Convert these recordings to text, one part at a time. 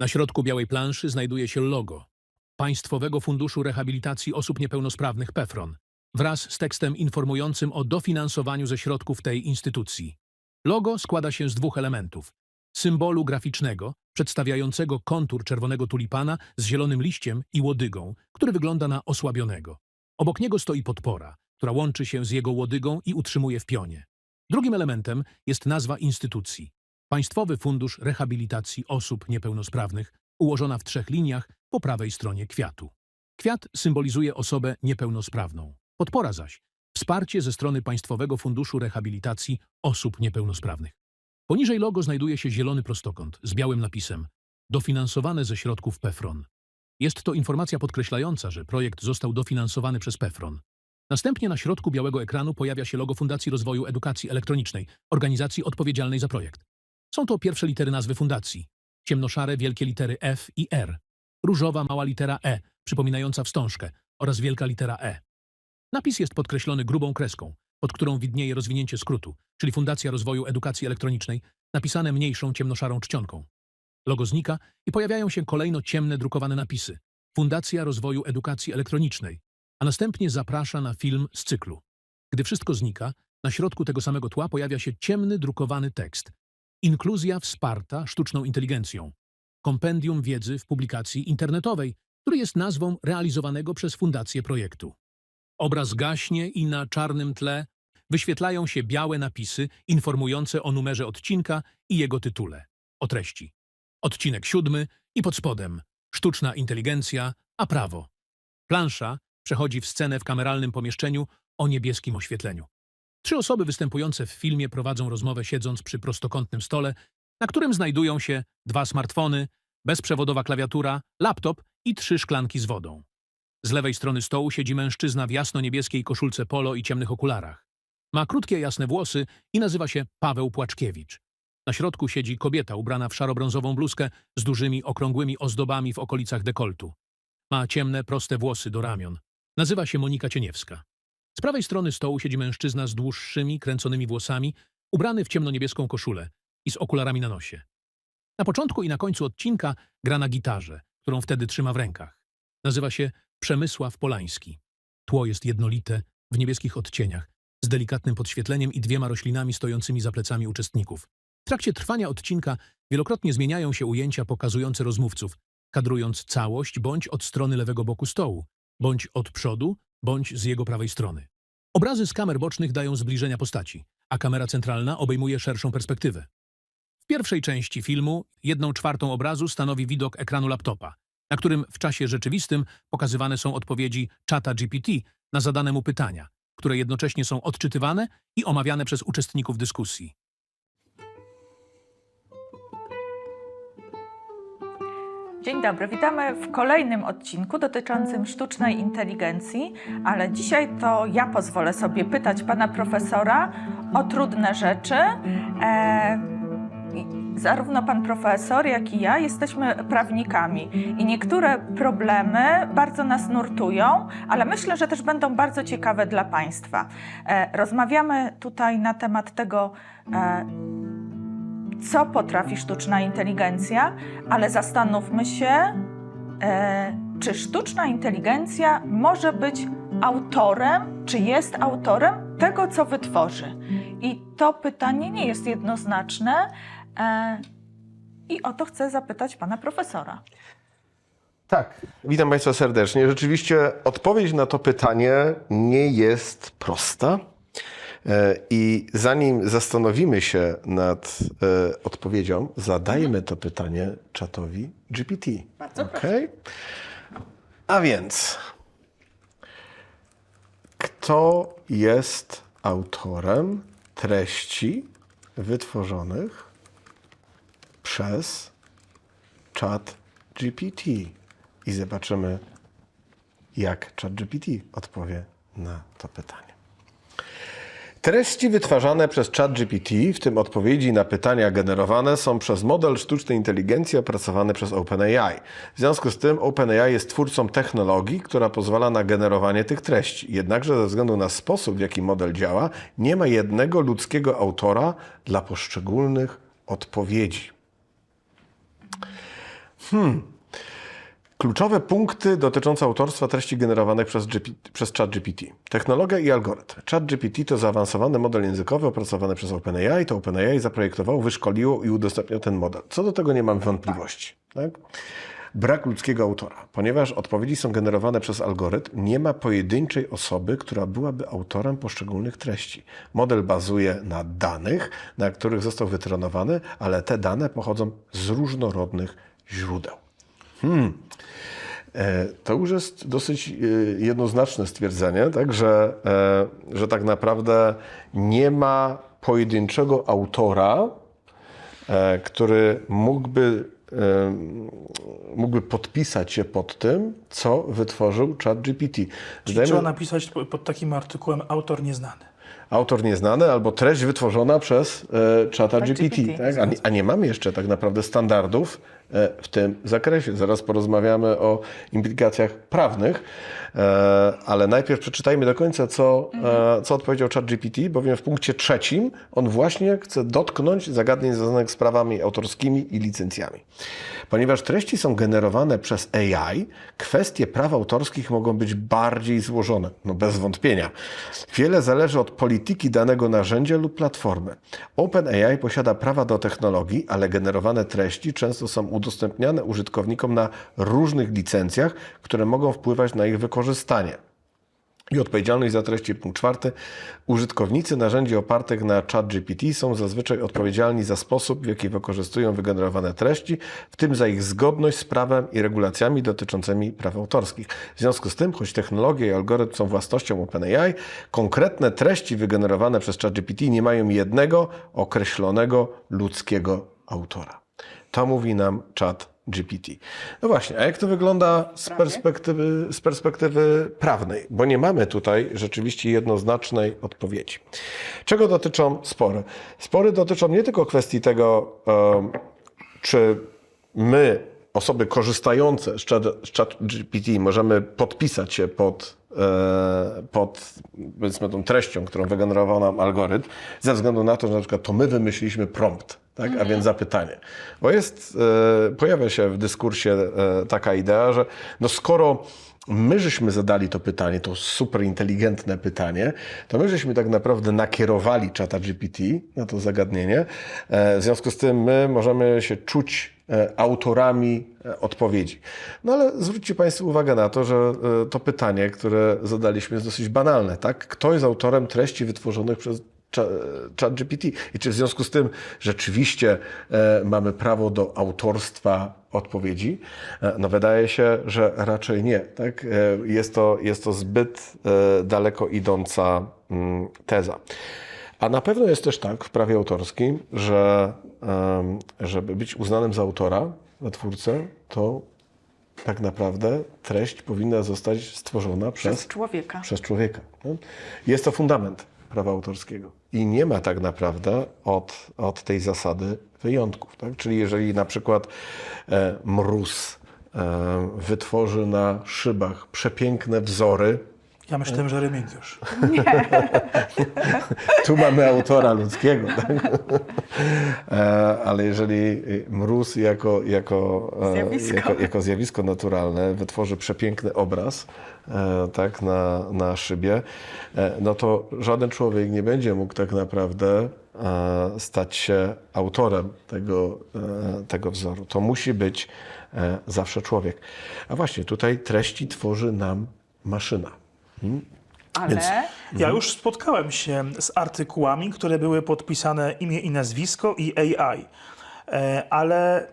Na środku białej planszy znajduje się logo Państwowego Funduszu Rehabilitacji Osób Niepełnosprawnych PEFRON wraz z tekstem informującym o dofinansowaniu ze środków tej instytucji. Logo składa się z dwóch elementów. Symbolu graficznego, przedstawiającego kontur czerwonego tulipana z zielonym liściem i łodygą, który wygląda na osłabionego. Obok niego stoi podpora, która łączy się z jego łodygą i utrzymuje w pionie. Drugim elementem jest nazwa instytucji. Państwowy Fundusz Rehabilitacji Osób Niepełnosprawnych, ułożona w trzech liniach po prawej stronie kwiatu. Kwiat symbolizuje osobę niepełnosprawną. Podpora zaś wsparcie ze strony Państwowego Funduszu Rehabilitacji Osób Niepełnosprawnych. Poniżej logo znajduje się zielony prostokąt z białym napisem dofinansowane ze środków PEFRON. Jest to informacja podkreślająca, że projekt został dofinansowany przez PEFRON. Następnie na środku białego ekranu pojawia się logo Fundacji Rozwoju Edukacji Elektronicznej, organizacji odpowiedzialnej za projekt. Są to pierwsze litery nazwy fundacji. Ciemnoszare wielkie litery F i R. Różowa mała litera E, przypominająca wstążkę, oraz wielka litera E. Napis jest podkreślony grubą kreską, pod którą widnieje rozwinięcie skrótu, czyli Fundacja Rozwoju Edukacji Elektronicznej, napisane mniejszą ciemnoszarą czcionką. Logo znika i pojawiają się kolejno ciemne drukowane napisy. Fundacja Rozwoju Edukacji Elektronicznej, a następnie zaprasza na film z cyklu. Gdy wszystko znika, na środku tego samego tła pojawia się ciemny drukowany tekst. Inkluzja wsparta sztuczną inteligencją. Kompendium wiedzy w publikacji internetowej, który jest nazwą realizowanego przez fundację projektu. Obraz gaśnie i na czarnym tle wyświetlają się białe napisy informujące o numerze odcinka i jego tytule. O treści. Odcinek siódmy i pod spodem sztuczna inteligencja, a prawo. Plansza przechodzi w scenę w kameralnym pomieszczeniu o niebieskim oświetleniu. Trzy osoby występujące w filmie prowadzą rozmowę siedząc przy prostokątnym stole, na którym znajdują się dwa smartfony, bezprzewodowa klawiatura, laptop i trzy szklanki z wodą. Z lewej strony stołu siedzi mężczyzna w jasno-niebieskiej koszulce polo i ciemnych okularach. Ma krótkie, jasne włosy i nazywa się Paweł Płaczkiewicz. Na środku siedzi kobieta ubrana w szarobrązową bluzkę z dużymi, okrągłymi ozdobami w okolicach dekoltu. Ma ciemne, proste włosy do ramion. Nazywa się Monika Cieniewska. Z prawej strony stołu siedzi mężczyzna z dłuższymi, kręconymi włosami, ubrany w ciemno-niebieską koszulę i z okularami na nosie. Na początku i na końcu odcinka gra na gitarze, którą wtedy trzyma w rękach. Nazywa się Przemysław Polański. Tło jest jednolite, w niebieskich odcieniach, z delikatnym podświetleniem i dwiema roślinami stojącymi za plecami uczestników. W trakcie trwania odcinka wielokrotnie zmieniają się ujęcia pokazujące rozmówców, kadrując całość bądź od strony lewego boku stołu, bądź od przodu, bądź z jego prawej strony. Obrazy z kamer bocznych dają zbliżenia postaci, a kamera centralna obejmuje szerszą perspektywę. W pierwszej części filmu jedną czwartą obrazu stanowi widok ekranu laptopa, na którym w czasie rzeczywistym pokazywane są odpowiedzi czata GPT na zadane mu pytania, które jednocześnie są odczytywane i omawiane przez uczestników dyskusji. Dzień dobry, witamy w kolejnym odcinku dotyczącym sztucznej inteligencji, ale dzisiaj to ja pozwolę sobie pytać pana profesora o trudne rzeczy. E, zarówno pan profesor, jak i ja jesteśmy prawnikami i niektóre problemy bardzo nas nurtują, ale myślę, że też będą bardzo ciekawe dla państwa. E, rozmawiamy tutaj na temat tego, e, co potrafi sztuczna inteligencja, ale zastanówmy się, e, czy sztuczna inteligencja może być autorem, czy jest autorem tego, co wytworzy. I to pytanie nie jest jednoznaczne. E, I o to chcę zapytać pana profesora. Tak. Witam Państwa serdecznie. Rzeczywiście odpowiedź na to pytanie nie jest prosta. E, I zanim zastanowimy się nad e, odpowiedzią, zadajmy to pytanie czatowi GPT. Bardzo Okej? A więc, kto jest autorem treści wytworzonych przez chat GPT? I zobaczymy, jak ChatGPT odpowie na to pytanie. Treści wytwarzane przez ChatGPT, w tym odpowiedzi na pytania generowane, są przez model sztucznej inteligencji opracowany przez OpenAI. W związku z tym OpenAI jest twórcą technologii, która pozwala na generowanie tych treści. Jednakże ze względu na sposób, w jaki model działa, nie ma jednego ludzkiego autora dla poszczególnych odpowiedzi. Kluczowe punkty dotyczące autorstwa treści generowanych przez, GP, przez ChatGPT. Technologia i algorytm. ChatGPT to zaawansowany model językowy opracowany przez OpenAI. To OpenAI zaprojektowało, wyszkoliło i udostępniło ten model. Co do tego nie mam wątpliwości. Tak? Brak ludzkiego autora. Ponieważ odpowiedzi są generowane przez algorytm, nie ma pojedynczej osoby, która byłaby autorem poszczególnych treści. Model bazuje na danych, na których został wytrenowany, ale te dane pochodzą z różnorodnych źródeł. E, To już jest dosyć e, jednoznaczne stwierdzenie, tak, że, e, że tak naprawdę nie ma pojedynczego autora, który mógłby, mógłby podpisać się pod tym, co wytworzył ChatGPT. Czyli Zdajemy- trzeba napisać po- pod takim artykułem autor nieznany. Autor nieznany albo treść wytworzona przez e, chata GPT. GPT. Tak? A, nie, a nie mamy jeszcze tak naprawdę standardów e, w tym zakresie. Zaraz porozmawiamy o implikacjach prawnych, e, ale najpierw przeczytajmy do końca, co, e, co odpowiedział chat GPT, bowiem w punkcie trzecim on właśnie chce dotknąć zagadnień związanych z prawami autorskimi i licencjami. Ponieważ treści są generowane przez AI, kwestie praw autorskich mogą być bardziej złożone. No bez wątpienia. Wiele zależy od polityki danego narzędzia lub platformy. OpenAI posiada prawa do technologii, ale generowane treści często są udostępniane użytkownikom na różnych licencjach, które mogą wpływać na ich wykorzystanie. I odpowiedzialność za treści. Punkt czwarty. Użytkownicy narzędzi opartych na ChatGPT są zazwyczaj odpowiedzialni za sposób, w jaki wykorzystują wygenerowane treści, w tym za ich zgodność z prawem i regulacjami dotyczącymi praw autorskich. W związku z tym, choć technologie i algorytm są własnością OpenAI, konkretne treści wygenerowane przez ChatGPT nie mają jednego określonego ludzkiego autora. To mówi nam chat GPT. No właśnie, a jak to wygląda z perspektywy, z perspektywy prawnej? Bo nie mamy tutaj rzeczywiście jednoznacznej odpowiedzi. Czego dotyczą spory? Spory dotyczą nie tylko kwestii tego, czy my, osoby korzystające z chat, z chat GPT, możemy podpisać się pod, e, pod powiedzmy, tą treścią, którą wygenerował nam algorytm, ze względu na to, że na przykład to my wymyśliliśmy prompt, tak? a więc zapytanie. Bo jest, e, pojawia się w dyskursie e, taka idea, że no skoro my żeśmy zadali to pytanie, to super inteligentne pytanie, to my żeśmy tak naprawdę nakierowali czata GPT na to zagadnienie. E, W związku z tym my możemy się czuć e, autorami e, odpowiedzi. No ale zwróćcie Państwo uwagę na to, że to pytanie, które zadaliśmy jest dosyć banalne, tak? Kto jest autorem treści wytworzonych przez ChatGPT. I czy w związku z tym rzeczywiście e, mamy prawo do autorstwa odpowiedzi? E, no wydaje się, że raczej nie. Tak? E, jest, to, jest to zbyt daleko idąca mm, teza. A na pewno jest też tak w prawie autorskim, że żeby być uznanym za autora, za twórcę, to tak naprawdę treść powinna zostać stworzona przez Przez człowieka. przez człowieka. nie? Jest to fundament prawa autorskiego. I nie ma tak naprawdę od, od tej zasady wyjątków. Tak? Czyli jeżeli na przykład e, mróz e, wytworzy na szybach przepiękne wzory, Ja myślałem, że Remigiusz. tu mamy autora ludzkiego, tak? E, ale jeżeli mróz jako, jako, e, Zjawisko. jako, jako zjawisko naturalne wytworzy przepiękny obraz e, tak, na, na szybie, no to żaden człowiek nie będzie mógł tak naprawdę stać się autorem tego, tego wzoru. To musi być zawsze człowiek. A właśnie tutaj treści tworzy nam maszyna. Ale Więc- Ja już spotkałem się z artykułami, które były podpisane imię i nazwisko i AI. E, Ale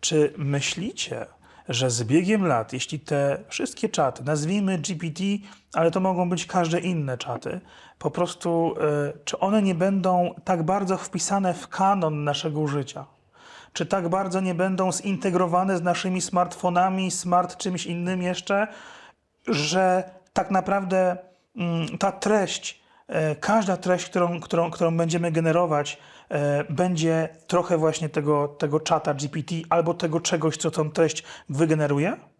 czy myślicie, że z biegiem lat, jeśli te wszystkie czaty, nazwijmy GPT, ale to mogą być każde inne czaty, po prostu, e, czy one nie będą tak bardzo wpisane w kanon naszego życia? Czy tak bardzo nie będą zintegrowane z naszymi smartfonami, smart czymś innym jeszcze, że tak naprawdę mm, ta treść, e, każda treść, którą, którą, którą będziemy generować, e, będzie trochę właśnie tego, tego czata GPT albo tego czegoś, co tą treść wygeneruje?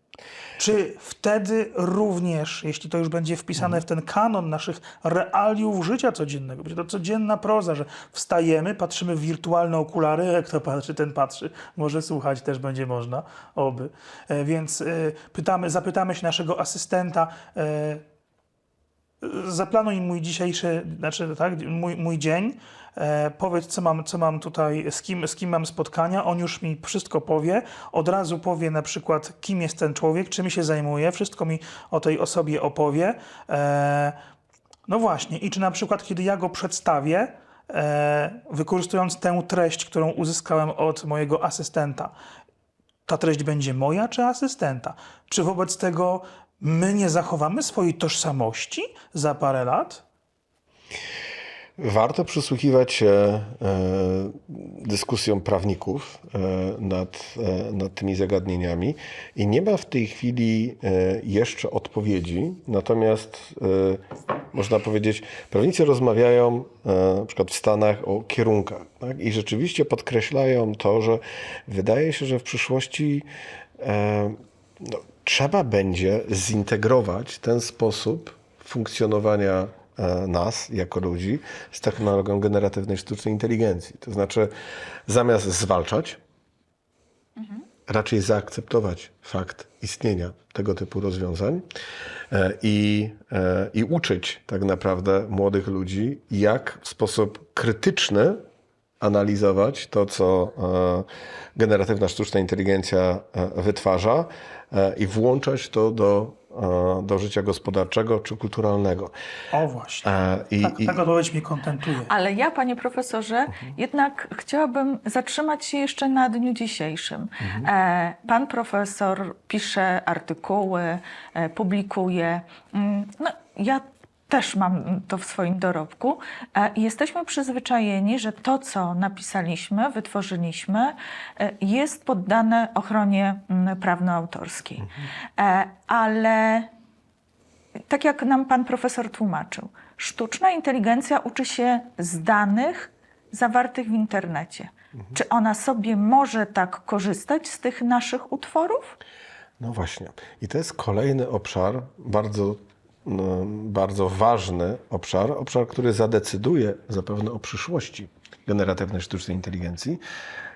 Czy wtedy również, jeśli to już będzie wpisane w ten kanon naszych realiów życia codziennego, będzie to codzienna proza, że wstajemy, patrzymy w wirtualne okulary, jak to patrzy, ten patrzy, może słuchać też będzie można, oby. E, Więc e, pytamy, zapytamy się naszego asystenta, e, zaplanuj mój dzisiejszy, znaczy tak, mój, mój dzień, e, powiedz co mam, co mam tutaj, z kim, z kim mam spotkania, on już mi wszystko powie, od razu powie na przykład kim jest ten człowiek, czym się zajmuje, wszystko mi o tej osobie opowie. E, no właśnie, i czy na przykład kiedy ja go przedstawię, e, wykorzystując tę treść, którą uzyskałem od mojego asystenta, ta treść będzie moja czy asystenta? Czy wobec tego my nie zachowamy swojej tożsamości za parę lat? Warto przysłuchiwać się e, dyskusjom prawników e, nad, e, nad tymi zagadnieniami i nie ma w tej chwili jeszcze odpowiedzi, natomiast można powiedzieć, prawnicy rozmawiają na przykład w Stanach o kierunkach tak? i rzeczywiście podkreślają to, że wydaje się, że w przyszłości no, trzeba będzie zintegrować ten sposób funkcjonowania e, nas jako ludzi z technologią generatywnej sztucznej inteligencji. To znaczy, zamiast zwalczać, raczej zaakceptować fakt istnienia tego typu rozwiązań e, i, e, i uczyć tak naprawdę młodych ludzi, jak w sposób krytyczny analizować to, co e, generatywna sztuczna inteligencja e, wytwarza e, i włączać to do, do życia gospodarczego czy kulturalnego. O właśnie. I, Tak, i, tak odpowiedź mnie kontentuje. Ale ja, panie profesorze, jednak chciałabym zatrzymać się jeszcze na dniu dzisiejszym. E, pan profesor pisze artykuły, publikuje. Mm, No, ja też mam to w swoim dorobku e, jesteśmy przyzwyczajeni, że to, co napisaliśmy, wytworzyliśmy, e, jest poddane ochronie mm, prawno-autorskiej. E, Ale tak jak nam pan profesor tłumaczył, sztuczna inteligencja uczy się z danych zawartych w internecie. Czy ona sobie może tak korzystać z tych naszych utworów? No właśnie. I to jest kolejny obszar, bardzo, bardzo ważny obszar, obszar, który zadecyduje zapewne o przyszłości generatywnej sztucznej inteligencji.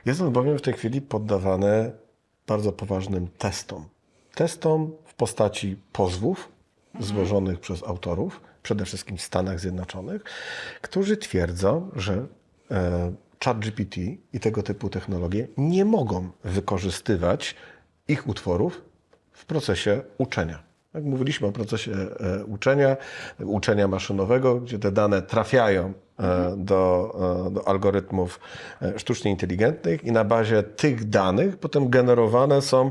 Jest on bowiem w tej chwili poddawany bardzo poważnym testom. Testom w postaci pozwów złożonych przez autorów, przede wszystkim w Stanach Zjednoczonych, którzy twierdzą, że e, ChatGPT i tego typu technologie nie mogą wykorzystywać ich utworów w procesie uczenia. Jak mówiliśmy o procesie e, uczenia, uczenia maszynowego, gdzie te dane trafiają e, do, e, do algorytmów sztucznie inteligentnych i na bazie tych danych potem generowane są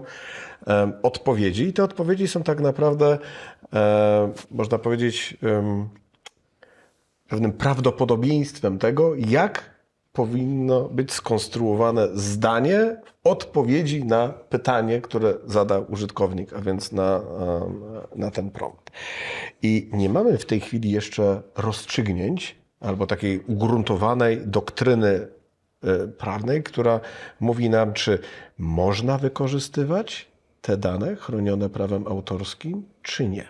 odpowiedzi. I te odpowiedzi są tak naprawdę, można powiedzieć, pewnym prawdopodobieństwem tego, jak powinno być skonstruowane zdanie w odpowiedzi na pytanie, które zadał użytkownik, a więc na, na ten prompt. I nie mamy w tej chwili jeszcze rozstrzygnięć albo takiej ugruntowanej doktryny e, prawnej, która mówi nam, czy można wykorzystywać te dane chronione prawem autorskim, czy nie.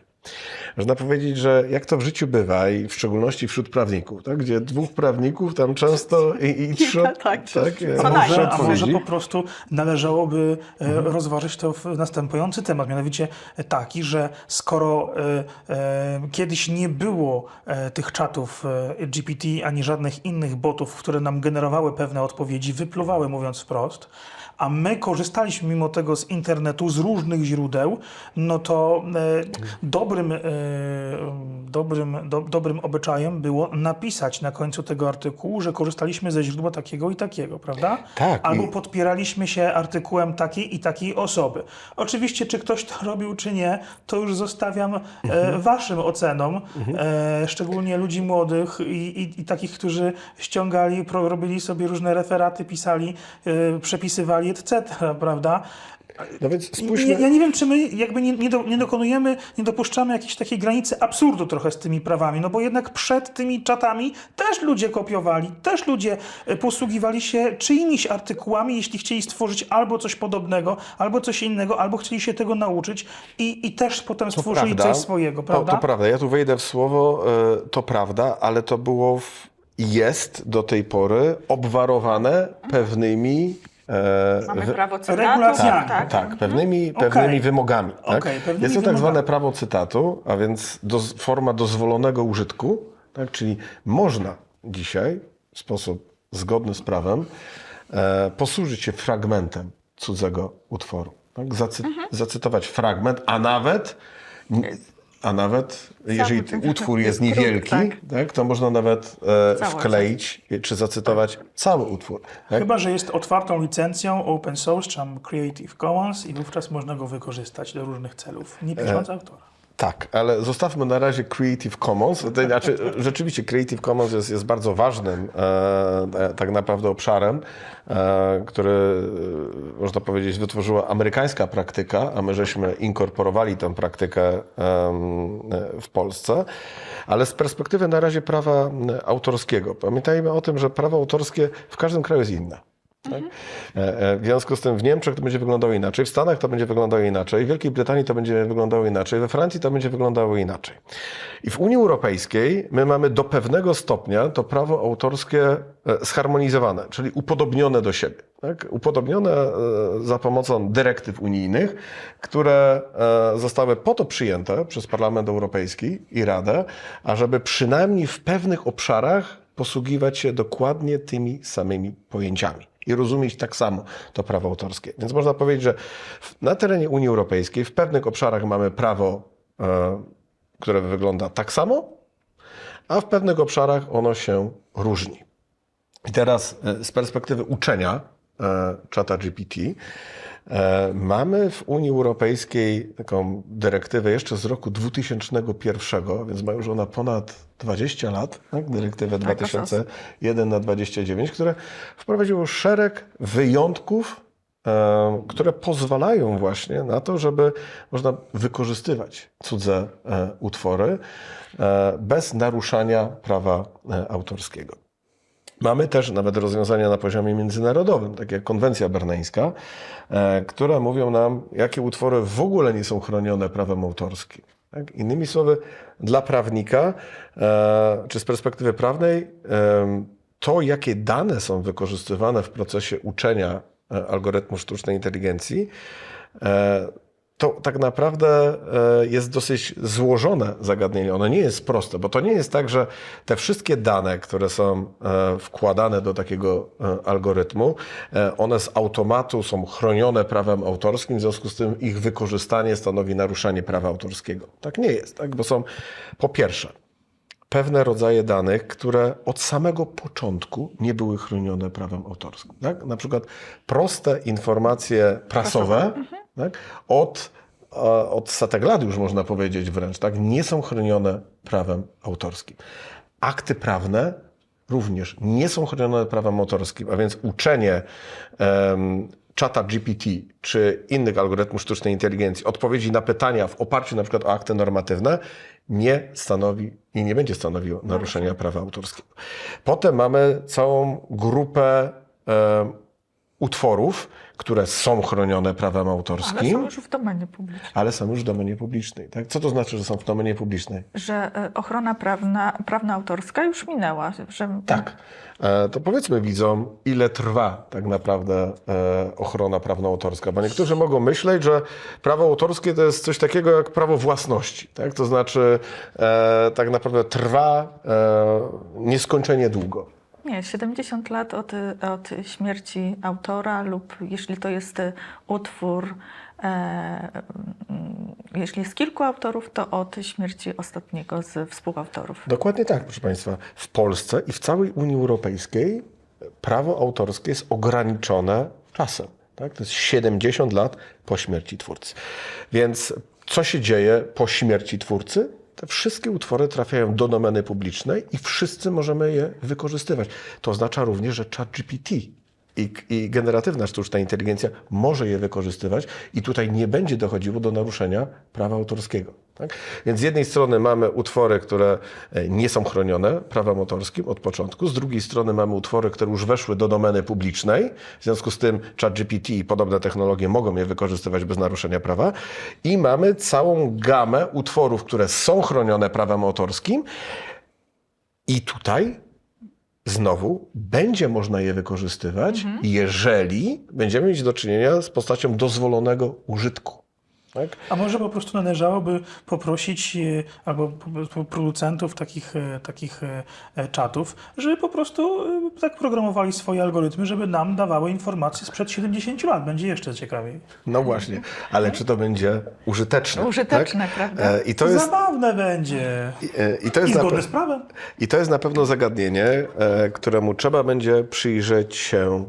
Można powiedzieć, że jak to w życiu bywa, i w szczególności wśród prawników, tak, gdzie dwóch prawników tam często i, i trzy, tak, tak, co e, najmniej. trzy A może po prostu należałoby e, rozważyć to w następujący temat, mianowicie taki, że skoro e, e, kiedyś nie było e, tych czatów e, GPT ani żadnych innych botów, które nam generowały pewne odpowiedzi, wypluwały mówiąc wprost, a my korzystaliśmy mimo tego z internetu, z różnych źródeł, no to e, dobrym, e, dobrym, do, dobrym obyczajem było napisać na końcu tego artykułu, że korzystaliśmy ze źródła takiego i takiego, prawda? Tak, Albo podpieraliśmy się artykułem takiej i takiej osoby. Oczywiście, czy ktoś to robił, czy nie, to już zostawiam e, waszym ocenom, e, szczególnie ludzi młodych i, i, i takich, którzy ściągali, robili sobie różne referaty, pisali, przepisywali dalej, etc., prawda? No więc spójrzmy... Ja, ja nie wiem, czy my jakby nie, nie, do, nie dokonujemy, nie dopuszczamy jakiejś takiej granicy absurdu trochę z tymi prawami, no bo jednak przed tymi czatami też ludzie kopiowali, też ludzie e, posługiwali się czyimiś artykułami, jeśli chcieli stworzyć albo coś podobnego, albo coś innego, albo chcieli się tego nauczyć i, i też potem To stworzyli coś swojego, prawda? To, to prawda, ja tu wejdę w słowo, e, to prawda, ale to było, w, jest do tej pory obwarowane pewnymi... e, Mamy prawo cytatu. Regulacjami. Tak, Tak, pewnymi, pewnymi wymogami. Tak? Okej, pewnymi Jest to tak zwane prawo cytatu, a więc doz, forma dozwolonego użytku, tak? czyli można dzisiaj w sposób zgodny z prawem e, posłużyć się fragmentem cudzego utworu. Tak? Zacy, Zacytować fragment, a nawet, a nawet jeżeli utwór jest niewielki, tak. tak? to można nawet e, wkleić czy zacytować cały utwór. Tak? Chyba, że jest otwartą licencją open source, czy tam Creative Commons i wówczas można go wykorzystać do różnych celów, nie pisząc autora. Tak, ale zostawmy na razie Creative Commons. Znaczy, rzeczywiście Creative Commons jest, jest bardzo ważnym e, e, tak naprawdę obszarem, e, który e, można powiedzieć wytworzyła amerykańska praktyka, a my żeśmy inkorporowali tę praktykę e, w Polsce. Ale z perspektywy na razie prawa autorskiego. Pamiętajmy o tym, że prawo autorskie w każdym kraju jest inne. Tak? E, e, W związku z tym w Niemczech to będzie wyglądało inaczej, w Stanach to będzie wyglądało inaczej, w Wielkiej Brytanii to będzie wyglądało inaczej, we Francji to będzie wyglądało inaczej. I w Unii Europejskiej my mamy do pewnego stopnia to prawo autorskie e, zharmonizowane, czyli upodobnione do siebie. Tak? Upodobnione za pomocą dyrektyw unijnych, które zostały po to przyjęte przez Parlament Europejski i Radę, ażeby przynajmniej w pewnych obszarach posługiwać się dokładnie tymi samymi pojęciami i rozumieć tak samo to prawo autorskie. Więc można powiedzieć, że na terenie Unii Europejskiej w pewnych obszarach mamy prawo, e, które wygląda tak samo, a w pewnych obszarach ono się różni. I teraz e, z perspektywy uczenia e, czata GPT mamy w Unii Europejskiej taką dyrektywę jeszcze z roku 2001, więc ma już ona ponad 20 lat, tak? dyrektywę 2001 na 29, które wprowadziło szereg wyjątków, e, które pozwalają właśnie na to, żeby można wykorzystywać cudze e, utwory e, bez naruszania prawa e, autorskiego. Mamy też nawet rozwiązania na poziomie międzynarodowym, takie jak konwencja berneńska, e, które mówią nam, jakie utwory w ogóle nie są chronione prawem autorskim. Tak? Innymi słowy, dla prawnika, e, czy z perspektywy prawnej, em, to jakie dane są wykorzystywane w procesie uczenia e, algorytmu sztucznej inteligencji, e, to tak naprawdę e, jest dosyć złożone zagadnienie. Ono nie jest proste, bo to nie jest tak, że te wszystkie dane, które są e, wkładane do takiego e, algorytmu, one z automatu są chronione prawem autorskim, w związku z tym ich wykorzystanie stanowi naruszanie prawa autorskiego. Tak nie jest, tak? bo są po pierwsze pewne rodzaje danych, które od samego początku nie były chronione prawem autorskim. Tak? Na przykład proste informacje prasowe tak? od, od setek lat już można powiedzieć wręcz, tak? nie są chronione prawem autorskim. Akty prawne również nie są chronione prawem autorskim, a więc uczenie em, czata GPT czy innych algorytmów sztucznej inteligencji odpowiedzi na pytania w oparciu na przykład o akty normatywne nie stanowi i nie będzie stanowiło naruszenia prawa autorskiego. Potem mamy całą grupę em, utworów, które są chronione prawem Ale autorskim, są już w domenie publicznej. ale są już w domenie publicznej. Tak? Co to znaczy, że są w domenie publicznej? Że e, ochrona prawna, prawna autorska już minęła. Że Tak. E, To powiedzmy widzom, ile trwa tak naprawdę e, ochrona prawno-autorska. Bo niektórzy mogą myśleć, że prawo autorskie to jest coś takiego jak prawo własności. Tak? To znaczy tak naprawdę trwa nieskończenie długo. Nie, 70 lat od, od śmierci autora lub jeśli to jest utwór, e, mm, jeśli jest kilku autorów, to od śmierci ostatniego z współautorów. Dokładnie tak, proszę Państwa. W Polsce i w całej Unii Europejskiej prawo autorskie jest ograniczone czasem. Tak? To jest 70 lat po śmierci twórcy. Więc co się dzieje po śmierci twórcy? Te wszystkie utwory trafiają do domeny publicznej i wszyscy możemy je wykorzystywać. To oznacza również, że ChatGPT I, I generatywna sztuczna inteligencja może je wykorzystywać i tutaj nie będzie dochodziło do naruszenia prawa autorskiego. Tak? Więc z jednej strony mamy utwory, które e, nie są chronione prawem autorskim od początku, z drugiej strony mamy utwory, które już weszły do domeny publicznej, w związku z tym ChatGPT i podobne technologie mogą je wykorzystywać bez naruszenia prawa i mamy całą gamę utworów, które są chronione prawem autorskim i tutaj znowu będzie można je wykorzystywać, jeżeli będziemy mieć do czynienia z postacią dozwolonego użytku. Tak? A może po prostu należałoby poprosić e, albo producentów takich, e, takich e, czatów, żeby po prostu tak programowali swoje algorytmy, żeby nam dawały informacje sprzed 70 lat. Będzie jeszcze ciekawiej. No właśnie, ale czy to będzie użyteczne? Użyteczne, tak? prawda? I to jest, Zabawne będzie. e, i to I jest, na, zgodne pe- z prawem. i to jest na pewno zagadnienie, któremu trzeba będzie przyjrzeć się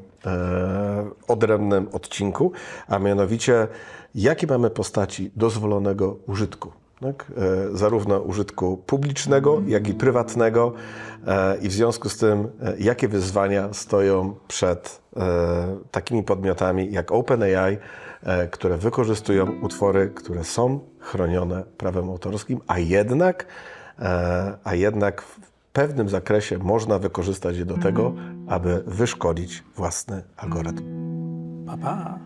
odrębnym odcinku, a mianowicie jakie mamy postaci dozwolonego użytku. Tak? E, zarówno użytku publicznego, jak i prywatnego e, i w związku z tym, e, jakie wyzwania stoją przed e, takimi podmiotami jak OpenAI, e, które wykorzystują utwory, które są chronione prawem autorskim, a jednak, e, a jednak pewnym zakresie można wykorzystać je do tego, aby wyszkolić własny algorytm. Pa, pa.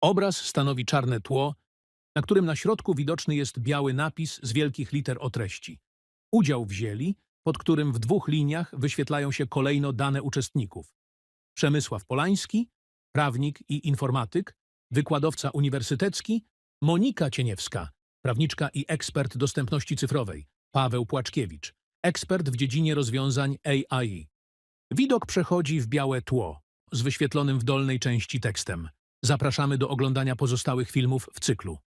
Obraz stanowi czarne tło, na którym na środku widoczny jest biały napis z wielkich liter o treści. Udział wzięli, pod którym w dwóch liniach wyświetlają się kolejno dane uczestników. Przemysław Polański, prawnik i informatyk, wykładowca uniwersytecki, Monika Cieniewska, prawniczka i ekspert dostępności cyfrowej, Paweł Płaczkiewicz, ekspert w dziedzinie rozwiązań AI. Widok przechodzi w białe tło, z wyświetlonym w dolnej części tekstem. Zapraszamy do oglądania pozostałych filmów w cyklu.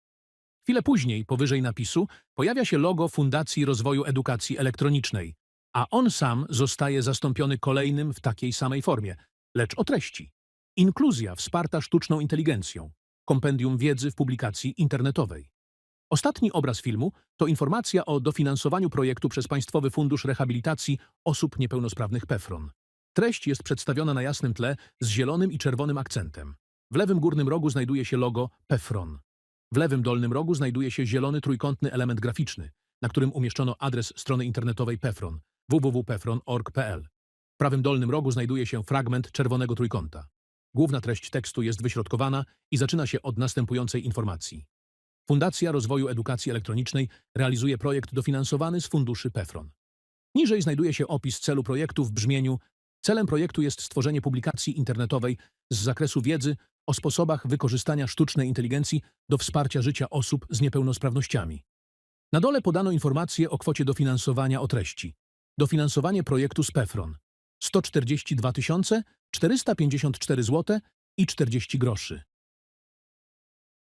Chwilę później, powyżej napisu, pojawia się logo Fundacji Rozwoju Edukacji Elektronicznej, a on sam zostaje zastąpiony kolejnym w takiej samej formie, lecz o treści. Inkluzja wsparta sztuczną inteligencją. Kompendium wiedzy w publikacji internetowej. Ostatni obraz filmu to informacja o dofinansowaniu projektu przez Państwowy Fundusz Rehabilitacji Osób Niepełnosprawnych PEFRON. Treść jest przedstawiona na jasnym tle z zielonym i czerwonym akcentem. W lewym górnym rogu znajduje się logo PEFRON. W lewym dolnym rogu znajduje się zielony trójkątny element graficzny, na którym umieszczono adres strony internetowej PEFRON www.pefron.org.pl. W prawym dolnym rogu znajduje się fragment czerwonego trójkąta. Główna treść tekstu jest wyśrodkowana i zaczyna się od następującej informacji. Fundacja Rozwoju Edukacji Elektronicznej realizuje projekt dofinansowany z funduszy PEFRON. Niżej znajduje się opis celu projektu w brzmieniu Celem projektu jest stworzenie publikacji internetowej z zakresu wiedzy o sposobach wykorzystania sztucznej inteligencji do wsparcia życia osób z niepełnosprawnościami. Na dole podano informację o kwocie dofinansowania o treści. Dofinansowanie projektu z PEFRON 142 454 zł i 40 groszy.